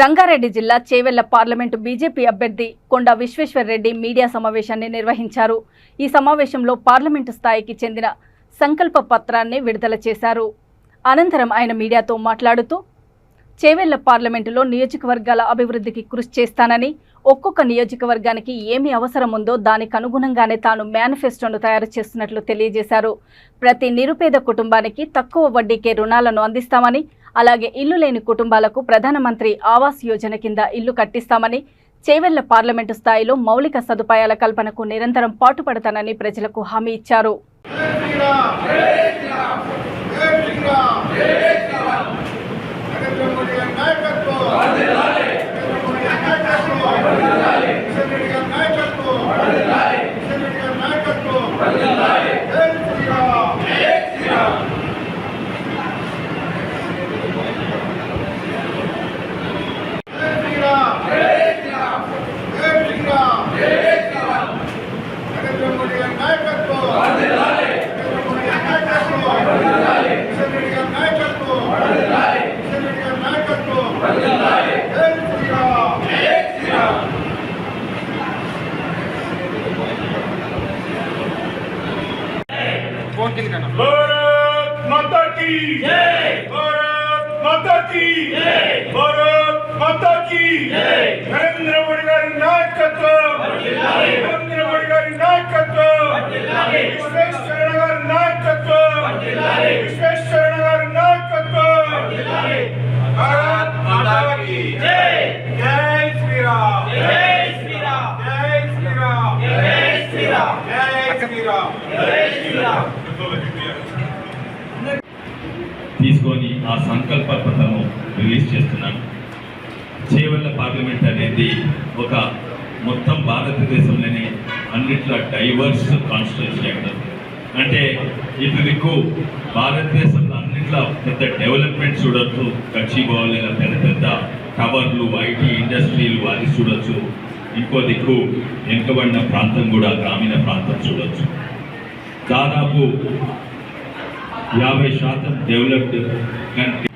రంగారెడ్డి జిల్లా Chevella parliament BJP అభ్యర్థి కొండా Vishweshwar Reddy media సమావేశాన్ని నిర్వహించారు. ఈ సమావేశంలో పార్లమెంటు స్థాయికి చెందిన సంకల్ప పత్రాన్ని విడుదల చేశారు. అనంతరం ఆయన మీడియాతో మాట్లాడుతూ చేవెళ్ళ పార్లమెంటులో నియోజకవర్గాల అభివృద్ధికి కృషి చేస్తానని ఒక్కొక్క నియోజకవర్గానికి ఏమి అవసరం ఉందో దానికి అనుగుణంగానే తాను మేనిఫెస్టోను తయారు చేస్తున్నట్లు తెలియజేశారు. ప్రతి నిరుపేద కుటుంబానికి తక్కువ వడ్డీకే రుణాలను అందిస్తామని అలాగే ఇల్లు లేని కుటుంబాలకు ప్రధానమంత్రి ఆవాస్ యోజన కింద ఇల్లు కట్టిస్తామని చేవెళ్ళ పార్లమెంటు స్థాయిలో మౌలిక సదుపాయాల కల్పనకు నిరంతరం పాటుపడతానని ప్రజలకు హామీ ఇచ్చారు. ఫోన్ కింద కన్నా भारत माता की जय भारत माता की जय भारत माता की जय नरेंद्र मोदी గారి నాయకత్వం నరేంద్ర మోడీ గారి నాయకత్వం విశ్వేశ్వర గారి నాయకత్వం విశ్వేశ్వర గారి నాయకత్వం భారత్ మాతా की జై జై శ్రీరామ్ తీసుకొని ఆ సంకల్ప పత్రము రిలీజ్ చేస్తున్నాను. చేవల్ల పార్లమెంట్ అనేది ఒక మొత్తం భారతదేశంలోనే అన్నిట్లో డైవర్స్ కాన్స్టిట్యూన్సీ అంటారు అంటే ఇప్పుడు భారతదేశంలో అన్నిట్లో పెద్ద డెవలప్మెంట్ చూడొచ్చు గచ్చిబౌల్ లేదా పెద్ద పెద్ద టవర్లు ఐటీ ఇండస్ట్రీలు అది చూడొచ్చు. ఇంకో దిక్కు వెనుకబడిన ప్రాంతం కూడా గ్రామీణ ప్రాంతం చూడవచ్చు దాదాపు యాభై శాతం డెవలప్డ్ కంట్రీ.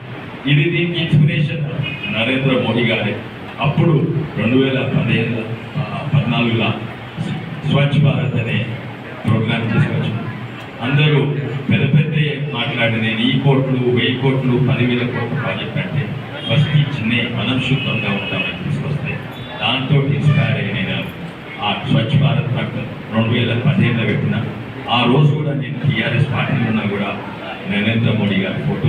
ఇది దీనికి ఇన్స్పిరేషన్ నరేంద్ర మోడీ గారే. అప్పుడు రెండు వేల పదిహేను పద్నాలుగులో స్వచ్ఛ భారత్ అనే ప్రోగ్రాం తీసుకొచ్చాను అందరూ పెద్ద పెద్ద మాట్లాడి నేను ఈ కోట్లు వెయ్యి కోట్లు పదివేల కోట్ల ప్రాజెక్ట్ అంటే ఫస్ట్ చిన్న మనం శుద్ధంగా ఉంటామని తీసుకొస్తే దాంతో ఇన్స్పైర్ అయ్యి నేను ఆ స్వచ్ఛ భారత్ పట్ల రెండు వేల పదిహేనులో పెట్టిన ఆ రోజు కూడా నేను టీఆర్ఎస్ పార్టీలో ఉన్నా కూడా నరేంద్ర మోడీ గారి ఫోటో